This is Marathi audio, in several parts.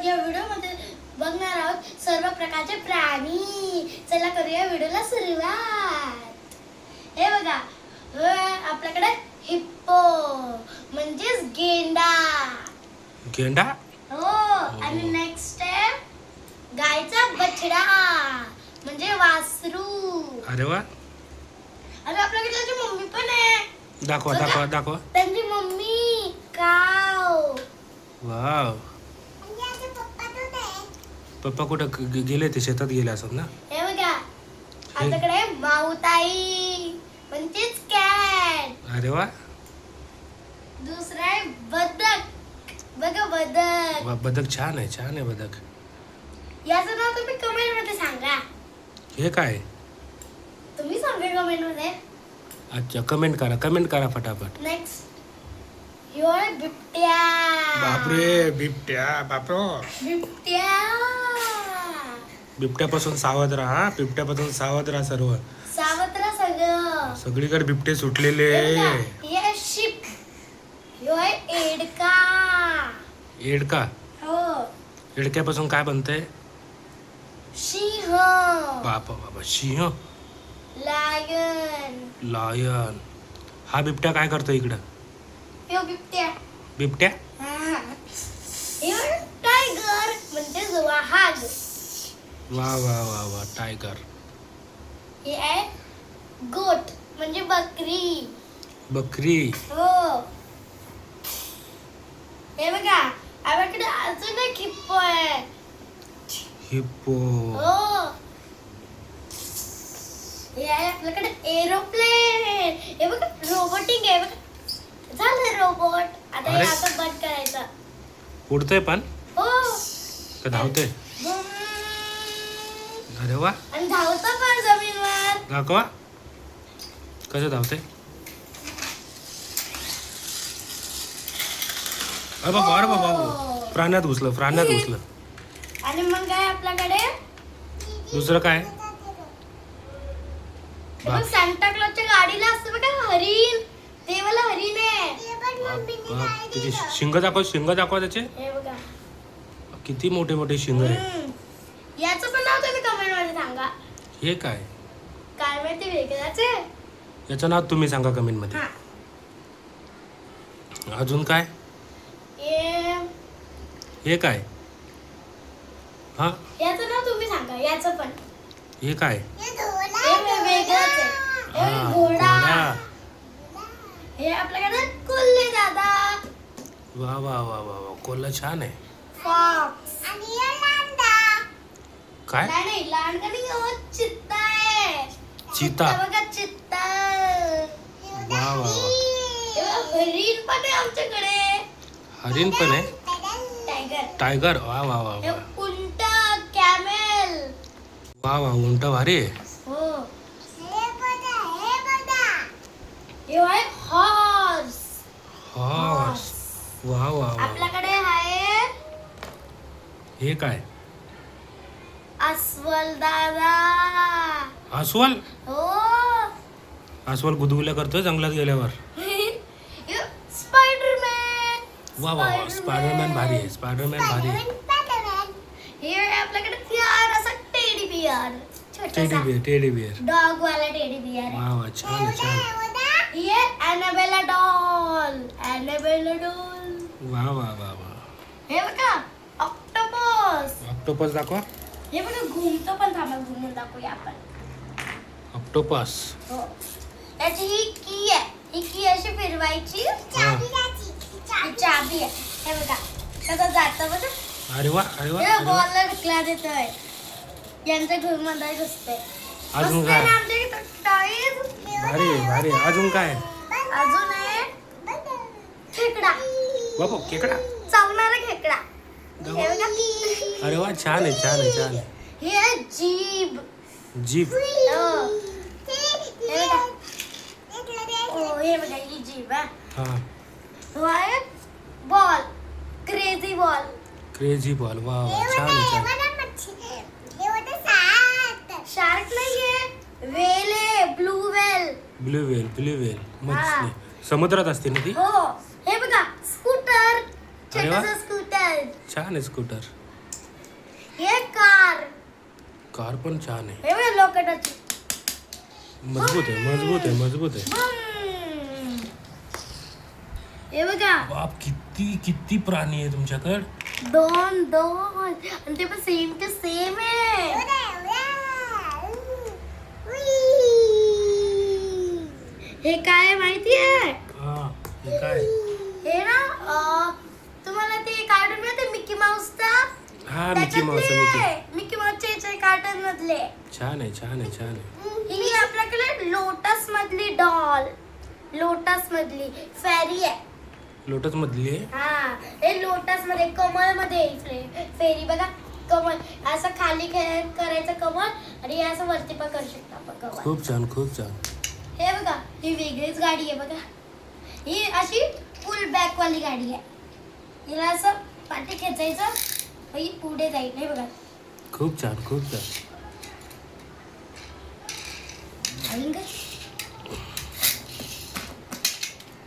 आपण या व्हिडिओमध्ये बघणार आहोत सर्व प्रकारचे प्राणी. चला करूया व्हिडिओला सुरुवात. हे बघा हे आपल्याकडे हिप्पो म्हणजेच गेंडा. गेंडा? हो आणि नेक्स्ट आहे गायचा बछडा म्हणजे वासरू. अरे वा. आणि आपल्याकडे त्याची मम्मी पण आहे. दाखवा दाखवा दाखवा. त्यांची मम्मी काव. वाव. पप्पा कुठं ग- गेले ते शेतात गेले असत ना? हे बघा आपल्याकडे माऊताई म्हणजेच कॅट अरे वा. दुसरा आहे बदक. बघा बदक. वा बदक छान आहे छान आहे बदक. याचं नाव तुम्ही कमेंटमध्ये सांगा. हे काय? तुम्ही सांगा कमेंटमध्ये. अच्छा कमेंट करा कमेंट करा फटाफट. नेक्स्ट आहे बिबट्या. बापरे बिबट्या बापरो. बिबट्या. बिबट्यापासून सावध राहा बिबट्यापासून सावध राहा सर्व. सावत्र सगळं. सगळीकडे बिबटे सुटलेले. हे बघा, आहे शिप ह्यो आहे एडका. एडका? हो. एडक्यापासून काय बनतंय? सिंह. बापा बाबा सिंह? लायन. लायन. हा बिबट्या काय करतो इकडं? ह्यो बिबट्या. बिबट्या? ह्यो टायगर म्हणजेच वाघ वा वा वा वा टायगर हे आहे गोट म्हणजे बकरी. बकरी. हो. हे बघा आपल्याकडे अजून एक हिप्पो आहे. हिप्पो हो. हे आहे आपल्याकडे एरोप्लेन हे बघा रोबोटिक आहे बघा. झालं रोबोट आता हे अरे. आता बंद करायचं. उडतंय पण? हो. का धावतंय. अरे वा. आणि धावतं पण जमीनवर. दाखवा कसं धावतंय? अरे बाबा अरे बाबा बाबा. प्राण्यात घुसलं प्राण्यात घुसलं. आणि मग काय आपल्याकडे? दुसरं काय? हे बघ सांता क्लॉजच्या गाडीला असतं बघा हरिण. ते वाला हरिण आहे. बाप, त्याचे शिंग दाखव शिंग दाखवा त्याचे. हे बघा. किती मोठे मोठे शिंग आहे हम्म. याचं पण नाव तुम्ही कमेंटमध्ये सांगा. हे काय? काय माहिती वेगळाच आहे. याचं नाव तुम्ही सांगा कमेंटमध्ये हा. अजून काय? हे हे काय? हा? याचं नाव तुम्ही सांगा याचं पण. हे काय? हे वे- वेगळंच आहे. हे हा घोडा. घोडा. हे आपल्याकडे कोल्हे दादा. वा वा वा वा वा. कोल्हा छान आहे. फॉक्स. काय? नाही हो? चित्ता आहे. चिता. चित्ता बघा चित्ता. वा वा वा. हे बघा, हरिण पण आहे आमच्याकडे. हरिण पण आहे? टायगर. टायगर? वा वा वा हे वा. उंट कॅमेल. वा वा उंट भारी आहे. हो. हे आहे हॉर्स हॉर्स वा वा वा. आपल्याकडे आहे हे काय? अस्वल दादा. अस्वल? हो. अस्वल गुदगुल्या करतोय जंगलात गेल्यावर. स्पायडरमॅन वा वा वा. स्पायडरमॅन भारी आहे. स्पायडरमॅन भारी आहे. हे आपल्याकडे प्यार असा टेडी बियर टेडी छोटासा टेडी बिअर डॉग वाला टेडी बियर वा वा छान आहे, छान. आहे. ये अॅनाबेला डॉल अॅनाबेला डॉल वा वा वा वा. हे बघा ऑक्टोपस ऑक्टोपस दाखवा. हे बघा घुमतो पण थांबा घुमून दाखवूया आपण. ऑक्टोपस हो. त्याची ही की आहे. ही की अशी फिरवायची. ही. चाबी आहे. हे बघा. कसं जातं बघा अरे वा अरे वा हे बॉलला ढकला देतोय. यांच्या घरमध्ये घुसते अजून काय? भारी आहे, भारी आहे. अजून काय? अजून आहे. खेकडा. बाबा खेकडा. चावणारा वा छान आहे छान आहे छान आहे. हे आहे जीभ. जीप हो. हे बघा. हो हे बघा ही जीभ हा. आहे ball crazy ball crazy ball वा वा छान आहे छान शार्क नाहीये. वेल आहे. Blue whale blue whale blue whale. मच्छी. समुद्रात असते ना ती? हो. हे बघा स्कूटर अरे वा. छोटस स्कूटर छान आहे स्कूटर कार पण छान आहे. हे बघा लोखंडाची मजबूत आहे मजबूत आहे मजबूत आहे. बम. हे बघा. बाप किती किती प्राणी आहे तुमच्याकडे? दोन दोन. आणि ते पण सेम टू सेम आहे. हे काय आहे माहिती आहे? हा हे काय हे ना अं, तुम्हाला ते कार्टून मिळते मिकी माऊसचा हा मिकी माऊसचे कार्टून मधले छान आहे छान आहे छान आहे. ही आपल्याकडे लोटस मधली डॉल लोटस मधली फेरी आहे. लोटस मधली आहे हा हे लोटसमध्ये कमळमध्ये फेरी बघा कमळ. असं खाली खे- करायचं कमळ आणि हे असं वरती पण करू शकता आपण कमळ. खूप छान खूप छान. हे बघा ही वेगळीच गाडी आहे बघा. ही अशी फुल बॅक वाली गाडी आहे. हिला असं पाठी खेचायचं ही पुढे जाईल. हे बघा. खूप छान खूप छान?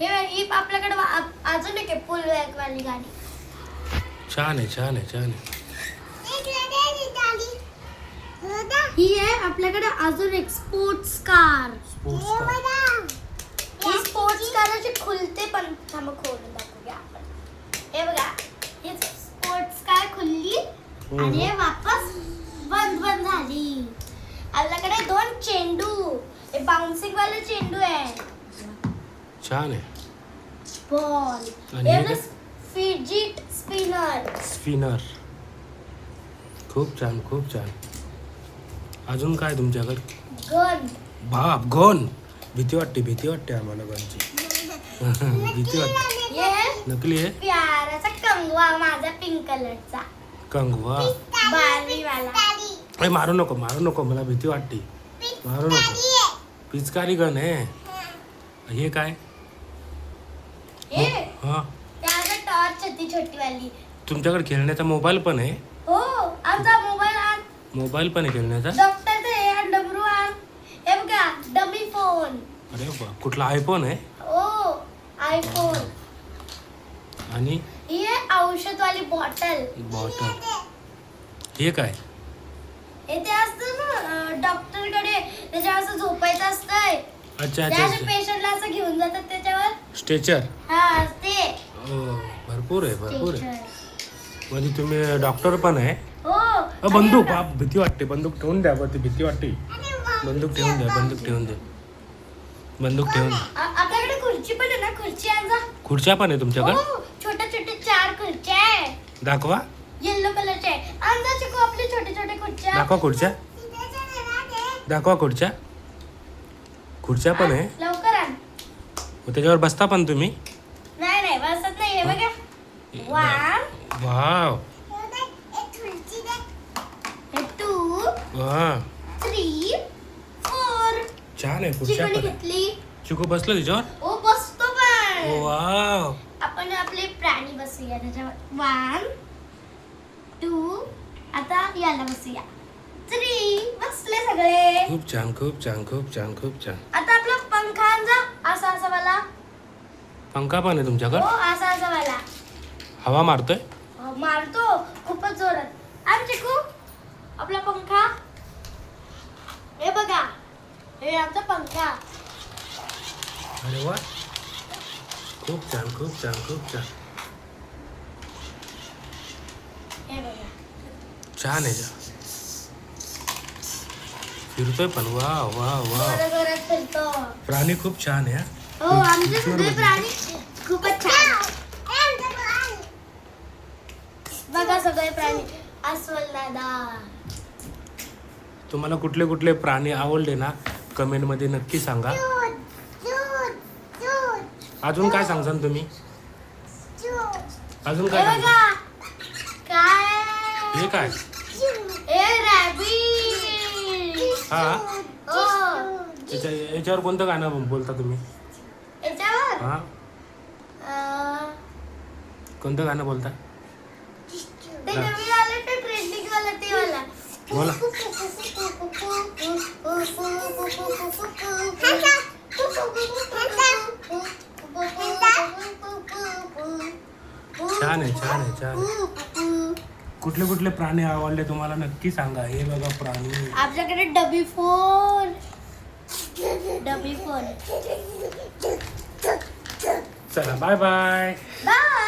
हे ही आपल्याकडे वा- अजून एक आहे फुल बॅक वाली गाडी. छान आहे छान आहे छान आहे. ही आहे आपल्याकडे अजून एक स्पोर्ट्स कार. Sports car. ही स्पोर्ट्स कार अशी खुलते पण थांबा खोलून दाखवूया आपण. हे बघा ही स्पोर्ट्स कार खुलली आणि हे वापस बंद बंद झाली आपल्याकडे दोन चेंडू बाउन्सिंग वाले चेंडू आहे छान आहे बॉल आणि हे काय? फिजिट स्पिनर स्पिनर खूप छान खूप छान अजून काय तुमच्याकडे गन बाप गन भीती वाटते भीती वाटते आम्हाला गनची भीती वाटते। हे नकली आहे प्याराचा कंगवा माझा पिंक कलरचा कंगवा। बारवी वाला अरे मारू नको मारू नको मला भीती वाटते। मारू नको। पिचकारी गन आहे. हे काय? हे? हा टॉर्च होती छोटी वाली तुमच्याकडे खेळण्याचा मोबाईल पण आहे? हो आमचा मोबाईल आण. मोबाईल पण आहे खेळण्याचा? डॉक्टरचं हे आण डमरू आण. हे बघा डमी फोन अरे बा कुठला आयफोन आहे? ओ आयफोन आणि? ही आहे औषधवाली बॉटल बॉटल हे काय? हे ते असतं ना डॉक्टरकडे त्याच्यावर असं झोपायचं असतंय. अच्छा अच्छा त्या अच्छा. पेशंटला असं घेऊन जातात त्याच्यावर. स्ट्रेचर? हा ते. भरपूर आहे भरपूर आहे. म्हणजे तुम्ही डॉक्टर पण आहे? हो. अ, बंदूक बाप भीती वाटते. बंदूक ठेवून द्या बरं ती भीती वाटते. बंदूक ठेवून द्या बंदूक ठेवून द्या. बंदूक ठेवून द्या. आ- आपल्याकडे खुर्ची पण आहे ना? खुर्ची खुर्च्या पण आहे तुमच्याकडे? हो छोट्या छोट्या चार खुर्च्या आहे दाखवा येल्लो कलरच्या आहे आणजा चिकू आपले छोटे छोटे खुर्च्या दाखवा खुर्च्या. दाखवा खुर्च्या. खुर्च्या पण आहे. लवकर आण. मग त्याच्यावर बसता पण तुम्ही. नाही नाही बसत नाही हे बघा. One wow. टू वा थ्री फोर छान आहे खुर्च्या पण आहे. घेतली. चिकू बसलो त्याच्यावर ओ बसतो पण. वाव. आपण आपले प्राणी बसूया त्याच्यावर. वन टू आता याला बसूया. थ्री बसले सगळे. खूप छान खूप छान खूप छान खूप छान. आता आपला पंखा आणजा असा असा वाला. पंखा पण आहे हो तुमच्याकडे असा असा वाला. हवा मारतोय? अहो, मारतो खूपच जोरात. आण चिकू आपला पंखा. हे बघा हे आमचा पंखा. अरे वा. खूप छान खूप छान खूप छान. हे बघा. छान आहे. छान. फिरतोय पण. वा वा वा. फिरतो. प्राणी खूप छान आहे हा. हो आमचे सगळे प्राणी खूपच छान बघा सगळे प्राणी. अस्वल दादा. तुम्हाला कुठले कुठले प्राणी आवडले ना कमेंटमध्ये नक्की सांगा. अजून काय सांगसान तुम्ही? अजून काय सांगसान? काय? हे काय? हे हा? याच्या याच्यावर कोणतं गाणं बोलता तुम्ही? याच्यावर? हा? कोणतं गाणं बोलता? ते नवीन आलं ते ट्रेंडिंग वाला ते वाला. बोला. छान आहे छान आहे छान आहे. कुठले कुठले प्राणी आवडले तुम्हाला? नक्की सांगा. हे बघा प्राणी. आपल्याकडे डबी फोन. डबी फोन. चला बाय बाय बाय